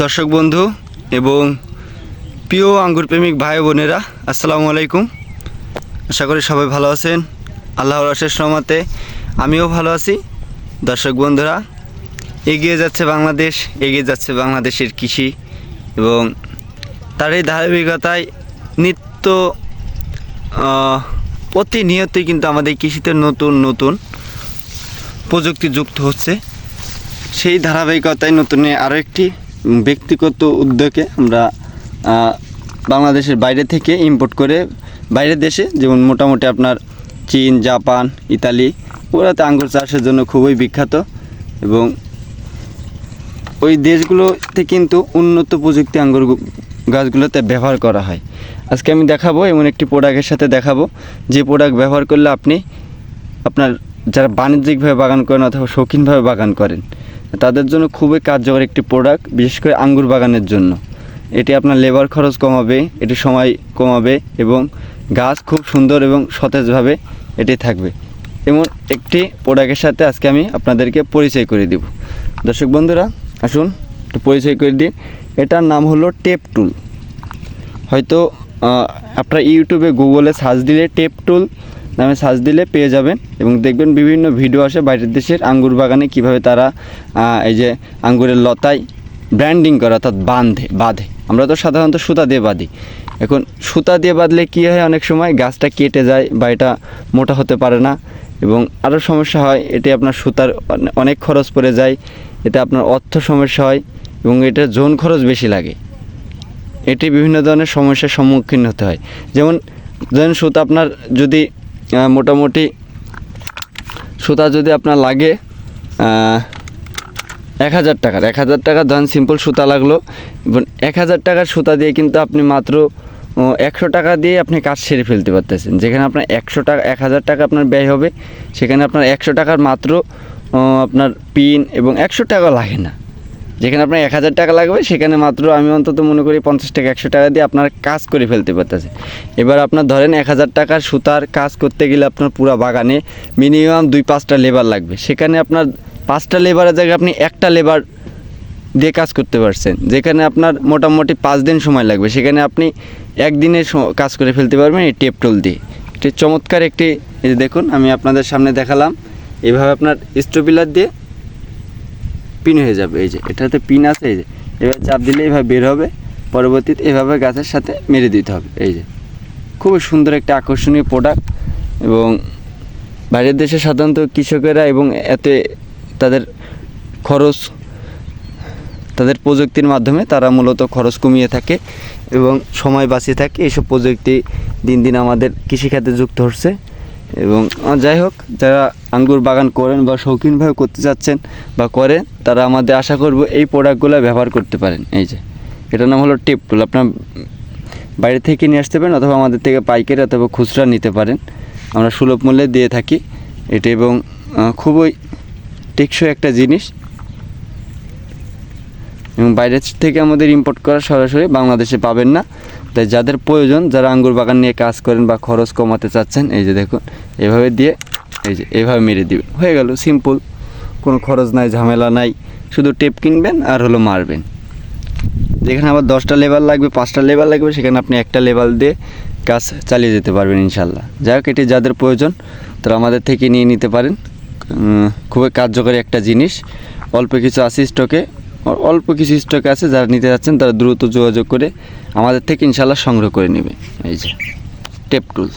দর্শক বন্ধু এবং প্রিয় আঙ্গুর প্রেমিক ভাই বোনেরা, আসসালামু আলাইকুম। আশা করি সবাই ভালো আছেন। আল্লাহর আশেষ রহমতে আমিও ভালো আছি। দর্শক বন্ধুরা, এগিয়ে যাচ্ছে বাংলাদেশ, এগিয়ে যাচ্ছে বাংলাদেশের কৃষি এবং তার এই ধারাবাহিকতায় নিত্য প্রতিনিয়তই কিন্তু আমাদের কৃষিতে নতুন নতুন প্রযুক্তি যুক্ত হচ্ছে। সেই ধারাবাহিকতায় নতুন আরও একটি ব্যক্তিগত উদ্যোগে আমরা বাংলাদেশের বাইরে থেকে ইম্পোর্ট করে বাইরের দেশে, যেমন মোটামুটি আপনার চীন, জাপান, ইতালি, ওরাতে আঙ্গুর চাষের জন্য খুবই বিখ্যাত এবং ওই দেশগুলোতে কিন্তু উন্নত প্রযুক্তি আঙ্গুর গাছগুলোতে ব্যবহার করা হয়। আজকে আমি দেখাবো, এমন একটি প্রোডাক্টের সাথে দেখাবো, যে প্রোডাক্ট ব্যবহার করলে আপনি আপনার যারা বাণিজ্যিকভাবে বাগান করেন অথবা শৌখিনভাবে বাগান করেন তাদের জন্য খুবই কার্যকর একটি প্রোডাক্ট বিশেষ করে আঙ্গুর বাগানের জন্য। এটি আপনার লেবার খরচ কমাবে, এটি সময় কমাবে এবং গাছ খুব সুন্দর এবং সতেজভাবে এটি থাকবে। এমন একটি প্রোডাক্টের সাথে আজকে আমি আপনাদেরকে পরিচয় করে দিব। দর্শক বন্ধুরা, আসুন একটু পরিচয় করে দিই। এটার নাম হলো টেপ টুল। হয়তো আপনার ইউটিউবে, গুগলে সার্চ দিলে টেপ টুল নামে সার্চ দিলে পেয়ে যাবেন এবং দেখবেন বিভিন্ন ভিডিও আসে বাইরের দেশের আঙ্গুর বাগানে কীভাবে তারা এই যে আঙ্গুরের লতায় ব্র্যান্ডিং করে অর্থাৎ বাঁধে বাঁধে। আমরা তো সাধারণত সুতা দিয়ে বাঁধি। এখন সুতা দিয়ে বাঁধলে কী হয়? অনেক সময় গাছটা কেটে যায় বা এটা মোটা হতে পারে না এবং আরও সমস্যা হয়, এটি আপনার সুতার অনেক খরচ পড়ে যায়, এতে আপনার অর্থ সমস্যা হয় এবং এটা জোন খরচ বেশি লাগে। এটি বিভিন্ন ধরনের সমস্যার সম্মুখীন হতে হয়। যেমন, ধরেন সুতা আপনার যদি মোটামুটি সুতা যদি আপনার লাগে এক হাজার টাকার, এক হাজার টাকার ধরেন সিম্পল সুতা লাগল। এবং এক হাজার টাকার সুতা দিয়ে কিন্তু আপনি মাত্র একশো টাকা দিয়ে আপনি কাজ সেরে ফেলতে পারতেছেন। যেখানে আপনার একশো টাকা, এক হাজার টাকা আপনার ব্যয় হবে, সেখানে আপনার একশো টাকার মাত্র আপনার পিন এবং একশো টাকা লাগে না। যেখানে আপনার এক হাজার টাকা লাগবে, সেখানে মাত্র আমি অন্তত মনে করি পঞ্চাশ টাকা একশো টাকা দিয়ে আপনার কাজ করে ফেলতে পারতেছে। এবার আপনার ধরেন এক হাজার টাকার সুতার কাজ করতে গেলে আপনার পুরো বাগানে মিনিমাম দুই পাঁচটা লেবার লাগবে। সেখানে আপনার পাঁচটা লেবারের জায়গায় আপনি একটা লেবার দিয়ে কাজ করতে পারছেন। যেখানে আপনার মোটামুটি পাঁচ দিন সময় লাগবে। সেখানে আপনি একদিনে কাজ করে ফেলতে পারবেন এই টেপটোল দিয়ে। এটি চমৎকার একটি দেখুন, আমি আপনাদের সামনে দেখালাম। এভাবে আপনার স্টোপিলার দিয়ে পিন হয়ে যাবে, এই যে, এটাতে পিন আছে, এই যে, এবার চাপ দিলে এইভাবে বের হবে, পরবর্তীতে এভাবে গাছের সাথে মেরে দিতে হবে, এই যে। খুবই সুন্দর একটা আকর্ষণীয় প্রোডাক্ট এবং বাইরের দেশে সাধারণত কৃষকেরা এবং এতে তাদের খরচ, তাদের প্রযুক্তির মাধ্যমে তারা মূলত খরচ কমিয়ে থাকে এবং সময় বাঁচিয়ে থাকে। এইসব প্রযুক্তি দিন দিন আমাদের কৃষিখাতে যুক্ত হচ্ছে। এবং যাই হোক যারা আঙ্গুর বাগান করেন বা শৌখিনভাবে করতে চাচ্ছেন বা করেন, তারা আমাদের আশা করব এই প্রোডাক্টগুলো ব্যবহার করতে পারেন। এই যে, এটার নাম হলো টিপ টুল আপনার বাইরে থেকে নিয়ে আসতে পারেন অথবা আমাদের থেকে পাইকারি অথবা খুচরা নিতে পারেন। আমরা সুলভ মূল্যে দিয়ে থাকি। এটা এবং খুবই টেকসই একটা জিনিস। এবং বাইরে থেকে আমাদের ইম্পোর্ট করা সরাসরি বাংলাদেশে পাবেন না। তাই যাদের প্রয়োজন, যারা আঙ্গুর বাগান নিয়ে কাজ করেন বা খরচ কমাতে চাচ্ছেন, এই যে দেখুন, এভাবে দিয়ে, এই যে, এভাবে মেরে দিবেন। হয়ে গেল সিম্পল কোনো খরচ নাই, ঝামেলা নাই। শুধু টেপ কিনবেন আর হলো মারবেন। যেখানে আবার দশটা লেবার লাগবে, পাঁচটা লেবার লাগবে, সেখানে আপনি একটা লেবার দিয়ে কাজ চালিয়ে যেতে পারবেন ইনশাল্লাহ যাই হোক, এটি যাদের প্রয়োজন, তারা আমাদের থেকে নিয়ে নিতে পারেন। খুবই কার্যকরী একটা জিনিস। অল্প কিছু আছে স্টকে অল্প কিছু স্টক আছে যারা নিতে যাচ্ছেন, তারা দ্রুত যোগাযোগ করে আমাদের থেকে ইনশাল্লাহ সংগ্রহ করে নেবে। এই যে টেপ টুল